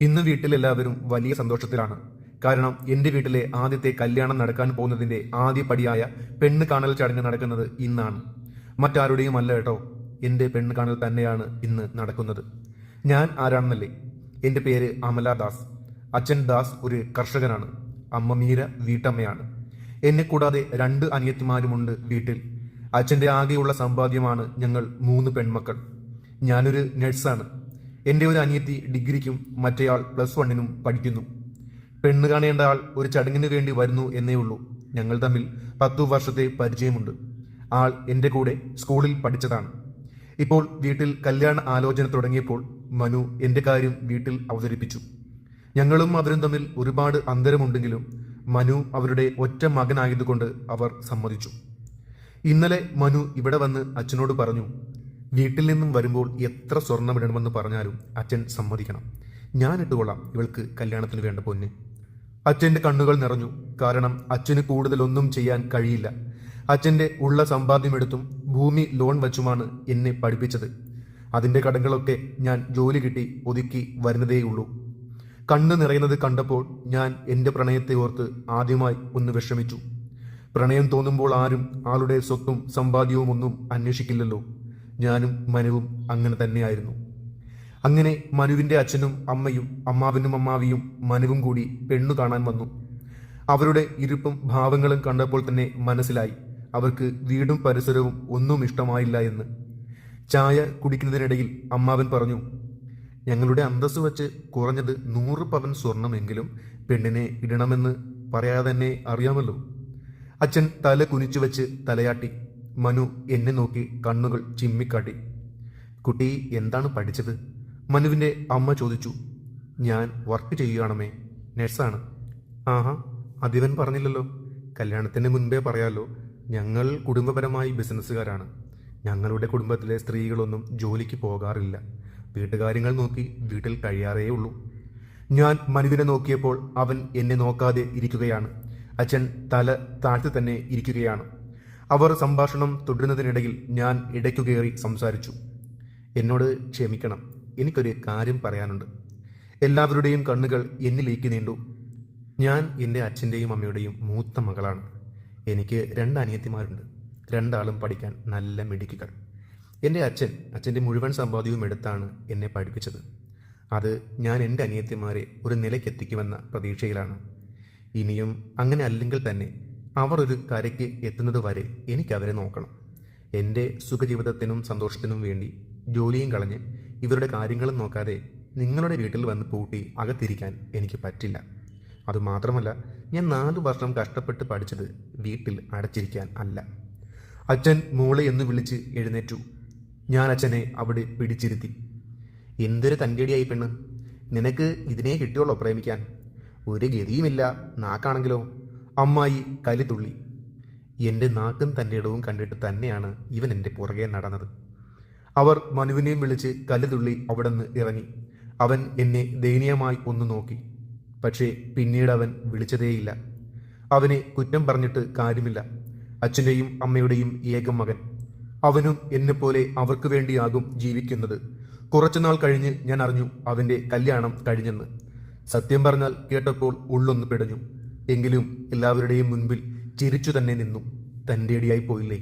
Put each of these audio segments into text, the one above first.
ഇന്ന് വീട്ടിലെല്ലാവരും വലിയ സന്തോഷത്തിലാണ്. കാരണം എന്റെ വീട്ടിലെ ആദ്യത്തെ കല്യാണം നടക്കാൻ പോകുന്നതിന്റെ ആദ്യ പടിയായ പെണ്ണ് കാണൽ ചടങ്ങ് നടക്കുന്നത് ഇന്നാണ്. മറ്റാരുടെയും അല്ല കേട്ടോ എന്റെ പെണ്ണ് കാണൽ തന്നെയാണ് ഇന്ന് നടക്കുന്നത്. ഞാൻ ആരാണെന്നല്ലേ? എന്റെ പേര് അമല ദാസ്. അച്ഛൻ ദാസ് ഒരു കർഷകനാണ്. അമ്മ മീര വീട്ടമ്മയാണ്. എന്നെ കൂടാതെ രണ്ട് അനിയത്തിമാരുമുണ്ട് വീട്ടിൽ. അച്ഛന്റെ ആകെയുള്ള സമ്പാദ്യമാണ് ഞങ്ങൾ മൂന്ന് പെൺമക്കൾ. ഞാനൊരു നഴ്സാണ് എന്റെ ഒരു അനിയത്തി ഡിഗ്രിക്കും മറ്റേയാൾ പ്ലസ് വണ്ണിനും പഠിക്കുന്നു. പെണ്ണ് കാണേണ്ട ആൾ ഒരു ചടങ്ങിന് വേണ്ടി വരുന്നു എന്നേ ഉള്ളൂ. ഞങ്ങൾ തമ്മിൽ പത്തു വർഷത്തെ പരിചയമുണ്ട്. ആൾ എന്റെ കൂടെ സ്കൂളിൽ പഠിച്ചതാണ്. ഇപ്പോൾ വീട്ടിൽ കല്യാണ ആലോചന തുടങ്ങിയപ്പോൾ മനു എന്റെ കാര്യം വീട്ടിൽ അവതരിപ്പിച്ചു. ഞങ്ങളും അവരും തമ്മിൽ ഒരുപാട് അന്തരമുണ്ടെങ്കിലും മനു അവരുടെ ഒറ്റ മകനായതുകൊണ്ട് അവർ സമ്മതിച്ചു. ഇന്നലെ മനു ഇവിടെ വന്ന് അച്ഛനോട് പറഞ്ഞു വീട്ടിൽ നിന്നും വരുമ്പോൾ എത്ര സ്വർണം ഇടണമെന്ന് പറഞ്ഞാലും അച്ഛൻ സമ്മതിക്കണം. ഞാൻ ഇട്ടുകൊള്ളാം ഇവൾക്ക് കല്യാണത്തിന് വേണ്ട പൊന്ന്. അച്ഛന്റെ കണ്ണുകൾ നിറഞ്ഞു. കാരണം അച്ഛന് കൂടുതലൊന്നും ചെയ്യാൻ കഴിയില്ല. അച്ഛന്റെ ഉള്ള സമ്പാദ്യം സമ്പാദ്യമെടുത്തും ഭൂമി ലോൺ വച്ചുമാണ് എന്നെ പഠിപ്പിച്ചത്. അതിന്റെ കടങ്ങളൊക്കെ ഞാൻ ജോലി കിട്ടി ഒതുക്കി വരുന്നതേയുള്ളൂ. കണ്ണു നിറയുന്നത് കണ്ടപ്പോൾ ഞാൻ എന്റെ പ്രണയത്തെ ഓർത്ത് ആദ്യമായി ഒന്ന് വിഷമിച്ചു. പ്രണയം തോന്നുമ്പോൾ ആരും ആളുടെ സ്വത്തും സമ്പാദ്യവും ഒന്നും അന്വേഷിക്കില്ലല്ലോ. ഞാനും മനുവും അങ്ങനെ തന്നെയായിരുന്നു. അങ്ങനെ മനുവിന്റെ അച്ഛനും അമ്മയും അമ്മാവനും അമ്മാവിയും മനുവും കൂടി പെണ്ണു കാണാൻ വന്നു. അവരുടെ ഇരുപ്പും ഭാവങ്ങളും കണ്ടപ്പോൾ തന്നെ മനസ്സിലായി അവർക്ക് വീടും പരിസരവും ഒന്നും ഇഷ്ടമായില്ല എന്ന്. ചായ കുടിക്കുന്നതിനിടയിൽ അമ്മാവൻ പറഞ്ഞു ഞങ്ങളുടെ അന്തസ് വച്ച് കുറഞ്ഞത് നൂറ് പവൻ സ്വർണമെങ്കിലും പെണ്ണിനെ ഇടണമെന്ന് പറയാതെ തന്നെ അറിയാമല്ലോ. അച്ഛൻ തല കുനിച്ചു വെച്ച് തലയാട്ടി മനു എന്നെ നോക്കി കണ്ണുകൾ ചിമ്മിക്കാട്ടി. കുട്ടി എന്താണ് പഠിച്ചത്? മനുവിന്റെ അമ്മ ചോദിച്ചു. ഞാൻ വർക്ക് ചെയ്യുകയാണമേ നഴ്സാണ്. ആഹാ അതിവൻ പറഞ്ഞില്ലല്ലോ. കല്യാണത്തിന് മുൻപേ പറയാലോ ഞങ്ങൾ കുടുംബപരമായി ബിസിനസ്സുകാരാണ്. ഞങ്ങളുടെ കുടുംബത്തിലെ സ്ത്രീകളൊന്നും ജോലിക്ക് പോകാറില്ല. വീട്ടുകാര്യങ്ങൾ നോക്കി വീട്ടിൽ കഴിയാറേ ഉള്ളൂ. ഞാൻ മനുവിനെ നോക്കിയപ്പോൾ അവൻ എന്നെ നോക്കാതെ ഇരിക്കുകയാണ്. അച്ഛൻ തല താഴ്ത്തി തന്നെ ഇരിക്കുകയാണ്. അവർ സംഭാഷണം തുടരുന്നതിനിടയിൽ ഞാൻ ഇടയ്ക്കു കയറി സംസാരിച്ചു. എന്നോട് ക്ഷമിക്കണം. എനിക്കൊരു കാര്യം പറയാനുണ്ട്. എല്ലാവരുടെയും കണ്ണുകൾ എന്നിലേക്ക് നീണ്ടു. ഞാൻ എന്റെ അച്ഛന്റെയും അമ്മയുടെയും മൂത്ത മകളാണ്. എനിക്ക് രണ്ട് അനിയത്തിമാരുണ്ട് രണ്ടാളും പഠിക്കാൻ നല്ല മിടുക്കികൾ. എന്റെ അച്ഛൻ അച്ഛന്റെ മുഴുവൻ സമ്പാദ്യവും എടുത്താണ് എന്നെ പഠിപ്പിച്ചത്. അത് ഞാൻ എന്റെ അനിയത്തിമാരെ ഒരു നിലയ്ക്കെത്തിക്കുമെന്ന പ്രതീക്ഷയിലാണ്. ഇനിയും അങ്ങനെ അല്ലെങ്കിൽ തന്നെ അവർ ഒരു കരയ്ക്ക് എത്തുന്നത് വരെ എനിക്ക് അവരെ നോക്കണം. എന്റെ സുഖജീവിതത്തിനും സന്തോഷത്തിനും വേണ്ടി ജോലിയും കളഞ്ഞ് ഇവരുടെ കാര്യങ്ങളും നോക്കാതെ നിങ്ങളുടെ വീട്ടിൽ വന്ന് പൂട്ടി അകത്തിരിക്കാൻ എനിക്ക് പറ്റില്ല. അതുമാത്രമല്ല ഞാൻ നാല് വർഷം കഷ്ടപ്പെട്ട് പഠിച്ചത് വീട്ടിൽ അടച്ചിരിക്കാൻ അല്ല. അച്ഛൻ മോളെ എന്ന് വിളിച്ച് എഴുന്നേറ്റു. ഞാൻ അച്ഛനെ അവിടെ പിടിച്ചിരുത്തി. എന്തൊരു തൻകേടിയായി പെണ്ണ്. നിനക്ക് ഇതിനെ കിട്ടിയുള്ളോ പ്രേമിക്കാൻ? ഒരു ഗതിയുമില്ല. നാക്കാണെങ്കിലോ? അമ്മായി കലിതുള്ളി. എന്റെ നാക്കും തന്റെ ഇടവും കണ്ടിട്ട് തന്നെയാണ് ഇവൻ എന്റെ പുറകെ നടന്നത്. അവർ മനുവിനെയും വിളിച്ച് കല്ലുതുള്ളി അവിടെ നിന്ന് ഇറങ്ങി. അവൻ എന്നെ ദയനീയമായി ഒന്ന് നോക്കി. പക്ഷേ പിന്നീട് അവൻ വിളിച്ചതേയില്ല. അവനെ കുറ്റം പറഞ്ഞിട്ട് കാര്യമില്ല. അച്ഛന്റെയും അമ്മയുടെയും ഏക മകൻ. അവനും എന്നെപ്പോലെ അവർക്ക് വേണ്ടിയാകും ജീവിക്കുന്നത്. കുറച്ചുനാൾ കഴിഞ്ഞ് ഞാൻ അറിഞ്ഞു അവന്റെ കല്യാണം കഴിഞ്ഞെന്ന്. സത്യം പറഞ്ഞാൽ കേട്ടപ്പോൾ ഉള്ളൊന്ന് പിടഞ്ഞു. എങ്കിലും എല്ലാവരുടെയും മുൻപിൽ ചിരിച്ചു തന്നെ നിന്നു. തന്റെ അടിയായി പോയില്ലേ?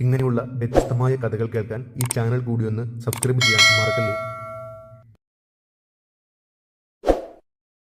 ഇങ്ങനെയുള്ള വ്യത്യസ്തമായ കഥകൾ കേൾക്കാൻ ഈ ചാനൽ കൂടി ഒന്ന് സബ്സ്ക്രൈബ് ചെയ്യാൻ മറക്കല്ലേ?